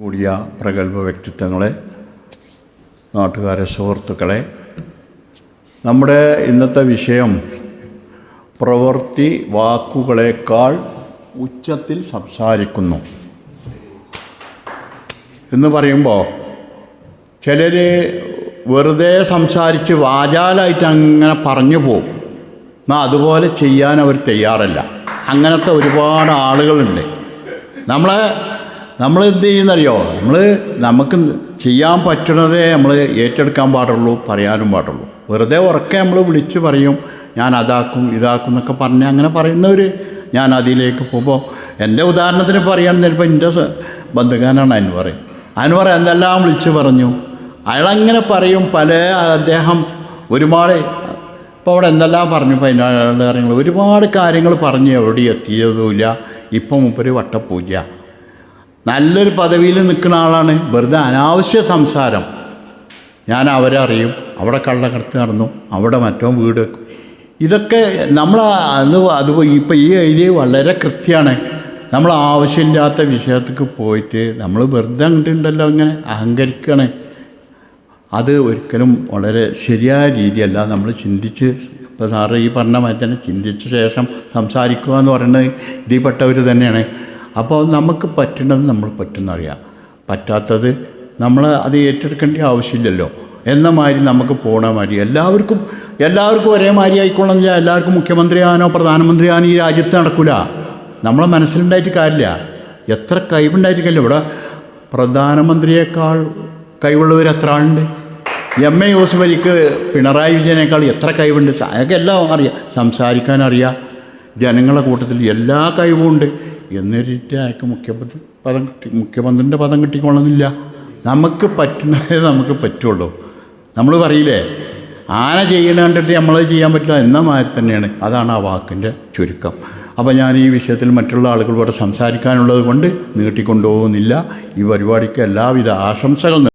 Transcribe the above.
കൂടിയ പ്രഗത്ഭ വ്യക്തിത്വങ്ങളെ നാട്ടുകാരെ സുഹൃത്തുക്കളെ നമ്മുടെ ഇന്നത്തെ വിഷയം പ്രവൃത്തി വാക്കുകളേക്കാൾ ഉച്ചത്തിൽ സംസാരിക്കുന്നു. എന്ന് പറയുമ്പോൾ ചിലർ വെറുതെ സംസാരിച്ച് വാചാലായിട്ട് അങ്ങനെ പറഞ്ഞു പോകും എന്നാൽ അതുപോലെ ചെയ്യാൻ അവർ തയ്യാറല്ല. അങ്ങനത്തെ ഒരുപാട് ആളുകളുണ്ട്. നമ്മളെ നമ്മൾ എന്ത് ചെയ്യുന്നറിയോ? നമ്മൾ നമുക്ക് ചെയ്യാൻ പറ്റുന്നതേ നമ്മൾ ഏറ്റെടുക്കാൻ പാടുള്ളൂ പറയാനും പാടുള്ളൂ. വെറുതെ ഉറക്കെ നമ്മൾ വിളിച്ച് പറയും ഞാൻ അതാക്കും ഇതാക്കും എന്നൊക്കെ പറഞ്ഞ് അങ്ങനെ പറയുന്നവർ ഞാൻ അതിലേക്ക് പോകുമ്പോൾ എന്റെ ഉദാഹരണത്തിന് പറയുകയാണെന്ന് ചിലപ്പോൾ എന്റെ ബന്ധുക്കാരനാണ് അൻവർ അൻവർ എന്തെല്ലാം വിളിച്ച് പറഞ്ഞു? അയാളങ്ങനെ പറയും പല അദ്ദേഹം ഒരുപാട് ഇപ്പോൾ അവിടെ എന്തെല്ലാം പറഞ്ഞു അതിന്റെ കാര്യങ്ങൾ ഒരുപാട് കാര്യങ്ങൾ പറഞ്ഞ് എവിടെ എത്തിയതുമില്ല ഇപ്പം മുപ്പൊരു വട്ടപ്പൂജ നല്ലൊരു പദവിയിൽ നിൽക്കുന്ന ആളാണ്. വെറുതെ അനാവശ്യ സംസാരം. ഞാൻ അവരെ അറിയും. അവിടെ കള്ളക്കടത്ത് നടന്നു. അവിടെ മറ്റോ വീട് വെക്കും. ഇതൊക്കെ നമ്മൾ അത് അത് ഇപ്പോൾ ഈ ഐഡിയ വളരെ കൃത്യമാണ്. നമ്മൾ ആവശ്യമില്ലാത്ത വിഷയത്തേക്ക് പോയിട്ട് നമ്മൾ വെറുതെ അങ്ങോട്ടുണ്ടല്ലോ ഇങ്ങനെ അഹങ്കരിക്കണേ അത് ഒരിക്കലും വളരെ ശരിയായ രീതിയല്ല. നമ്മൾ ചിന്തിച്ച് ഇപ്പോൾ സാറ് ഈ പറഞ്ഞ മാതിരി തന്നെ ചിന്തിച്ച ശേഷം സംസാരിക്കുക എന്ന് പറയുന്നത് ഇതിൽപ്പെട്ടവർ തന്നെയാണ്. അപ്പോൾ നമുക്ക് പറ്റണത് നമ്മൾ പറ്റുന്നറിയാം. പറ്റാത്തത് നമ്മൾ അത് ഏറ്റെടുക്കേണ്ട ആവശ്യമില്ലല്ലോ. എന്ന മാതിരി നമുക്ക് പോണ മാതിരി. എല്ലാവർക്കും എല്ലാവർക്കും ഒരേ മാതിരി ആയിക്കോളെന്നില്ല എല്ലാവർക്കും മുഖ്യമന്ത്രിയാനോ പ്രധാനമന്ത്രിയാനോ ഈ രാജ്യത്ത് നടക്കില്ല നമ്മളെ മനസ്സിലുണ്ടായിട്ട് കാര്യമില്ല. എത്ര കഴിവുണ്ടായിട്ട് കാര്യമില്ല ഇവിടെ? പ്രധാനമന്ത്രിയേക്കാൾ കഴിവുള്ളവർ എത്ര ആളുണ്ട്? എം എ യൂസഫ് അലിക്ക് പിണറായി വിജയനേക്കാൾ എത്ര കഴിവുണ്ട്? അയാൾക്ക് എല്ലാം അറിയാം. സംസാരിക്കാൻ അറിയാം ജനങ്ങളുടെ കൂട്ടത്തിൽ എല്ലാ കഴിവുമുണ്ട് എന്നിട്ട് അയാൾക്ക് മുഖ്യമന്ത്രി പദം കിട്ടി മുഖ്യമന്ത്രിന്റെ പദം കിട്ടിക്കൊള്ളുന്നില്ല നമുക്ക് പറ്റുന്നതേ നമുക്ക് പറ്റുള്ളൂ. നമ്മൾ പറയില്ലേ ആന ചെയ്യണ കണ്ടിട്ട് നമ്മളത് ചെയ്യാൻ പറ്റില്ല എന്ന മാതിരി തന്നെയാണ്. അതാണ് ആ വാക്കിന്റെ ചുരുക്കം. അപ്പോൾ ഞാൻ ഈ വിഷയത്തിൽ മറ്റുള്ള ആളുകളോട് സംസാരിക്കാനുള്ളത് കൊണ്ട് നീട്ടിക്കൊണ്ടുപോകുന്നില്ല. ഈ പരിപാടിക്ക് എല്ലാവിധ ആശംസകൾ